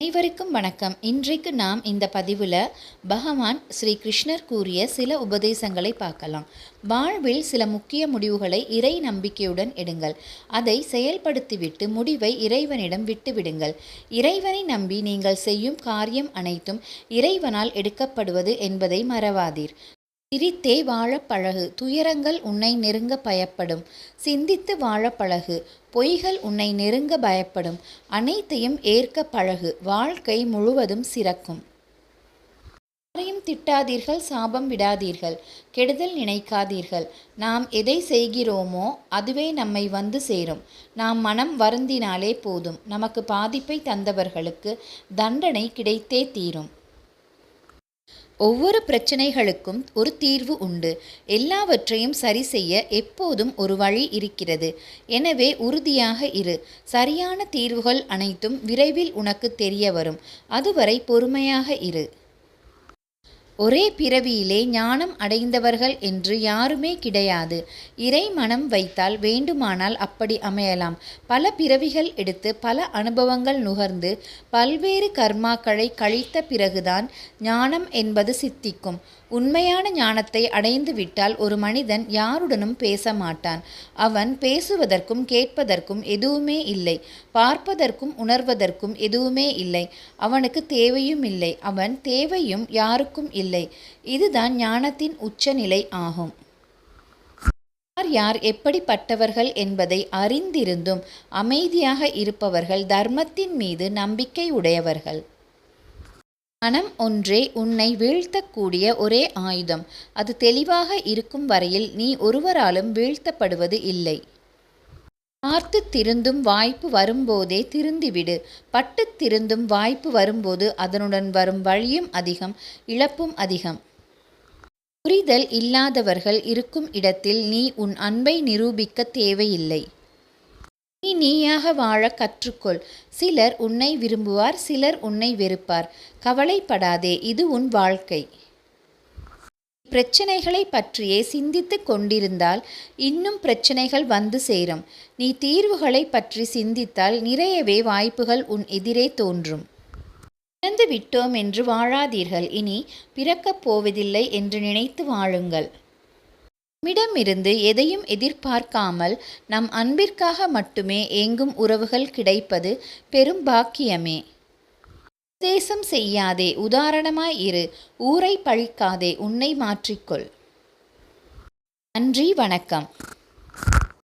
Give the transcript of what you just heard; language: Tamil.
அனைவருக்கும் வணக்கம். இன்றைக்கு நாம் இந்த பதிவில் பகவான் ஸ்ரீ கிருஷ்ணர் கூறிய சில உபதேசங்களை பார்க்கலாம். வாழ்வில் சில முக்கிய முடிவுகளை இறை நம்பிக்கையுடன் எடுங்கள். அதை செயல்படுத்திவிட்டு முடிவை இறைவனிடம் விட்டுவிடுங்கள். இறைவனை நம்பி நீங்கள் செய்யும் காரியம் அனைத்தும் இறைவனால் எடுக்கப்படுவது என்பதை மறவாதீர். சிரித்தே வாழப் பழகு துயரங்கள் உன்னை நெருங்க பயப்படும். சிந்தித்து வாழப் பழகு பொய்கள் உன்னை நெருங்க பயப்படும். அனைத்தையும் ஏற்க பழகு வாழ்க்கை முழுவதும் சிறக்கும். யாரையும் திட்டாதீர்கள் சாபம் விடாதீர்கள் கெடுதல் நினைக்காதீர்கள். நாம் எதை செய்கிறோமோ அதுவே நம்மை வந்து சேரும். நாம் மனம் வருந்தினாலே போதும். நமக்கு பாதிப்பை தந்தவர்களுக்கு தண்டனை கிடைத்தே தீரும். ஒவ்வொரு பிரச்சனைகளுக்கும் ஒரு தீர்வு உண்டு. எல்லாவற்றையும் சரி செய்ய எப்போதும் ஒரு வழி இருக்கிறது. எனவே உறுதியாக இரு. சரியான தீர்வுகள் அனைத்தும் விரைவில் உனக்கு தெரிய வரும். அதுவரை பொறுமையாக இரு. ஒரே பிறவியிலே ஞானம் அடைந்தவர்கள் என்று யாருமே கிடையாது. இறை மனம் வைத்தால் வேண்டுமானால் அப்படி அமையலாம். பல பிறவிகள் எடுத்து பல அனுபவங்கள் நுகர்ந்து பல்வேறு கர்மாக்களை கழித்த பிறகுதான் ஞானம் என்பது சித்திக்கும். உண்மையான ஞானத்தை அடைந்து விட்டால் ஒரு மனிதன் யாருடனும் பேச மாட்டான். அவன் பேசுவதற்கும் கேட்பதற்கும் எதுவுமே இல்லை. பார்ப்பதற்கும் உணர்வதற்கும் எதுவுமே இல்லை. அவனுக்கு தேவையும் இல்லை. அவன் தேவையும் யாருக்கும் இல்லை. இதுதான் ஞானத்தின் உச்சநிலை ஆகும். யார் யார் எப்படிப்பட்டவர்கள் என்பதை அறிந்திருந்தும் அமைதியாக இருப்பவர்கள் தர்மத்தின் மீது நம்பிக்கை உடையவர்கள். மனம் ஒன்றே உன்னை வீழ்த்தக்கூடிய ஒரே ஆயுதம். அது தெளிவாக இருக்கும் வரையில் நீ ஒருவராலும் வீழ்த்தப்படுவது இல்லை. பார்த்து திருந்தும் வாய்ப்பு வரும்போதே திருந்திவிடு. பட்டு திருந்தும் வாய்ப்பு வரும்போது அதனுடன் வரும் வழியும் அதிகம் இழப்பும் அதிகம். புரிதல் இல்லாதவர்கள் இருக்கும் இடத்தில் நீ உன் அன்பை நிரூபிக்க தேவையில்லை. நீ நீயாக வாழ கற்றுக்கொள். சிலர் உன்னை விரும்புவார் சிலர் உன்னை வெறுப்பார். கவலைப்படாதே இது உன் வாழ்க்கை. பிரச்சனைகளை பற்றியே சிந்தித்து கொண்டிருந்தால் இன்னும் பிரச்சனைகள் வந்து சேரும். நீ தீர்வுகளை பற்றி சிந்தித்தால் நிறையவே வாய்ப்புகள் உன் எதிரே தோன்றும். பிறந்து விட்டோம் என்று வாழாதீர்கள். இனி பிறக்கப் போவதில்லை என்று நினைத்து வாழுங்கள். நம்மிடமிருந்து எதையும் எதிர்பார்க்காமல் நம் அன்பிற்காக மட்டுமே ஏங்கும் உறவுகள் கிடைப்பது பெரும் பாக்கியமே. உபதேசம் செய்யாதே உதாரணமாய் இரு. ஊரை பழிக்காதே உன்னை மாற்றிக்கொள். நன்றி வணக்கம்.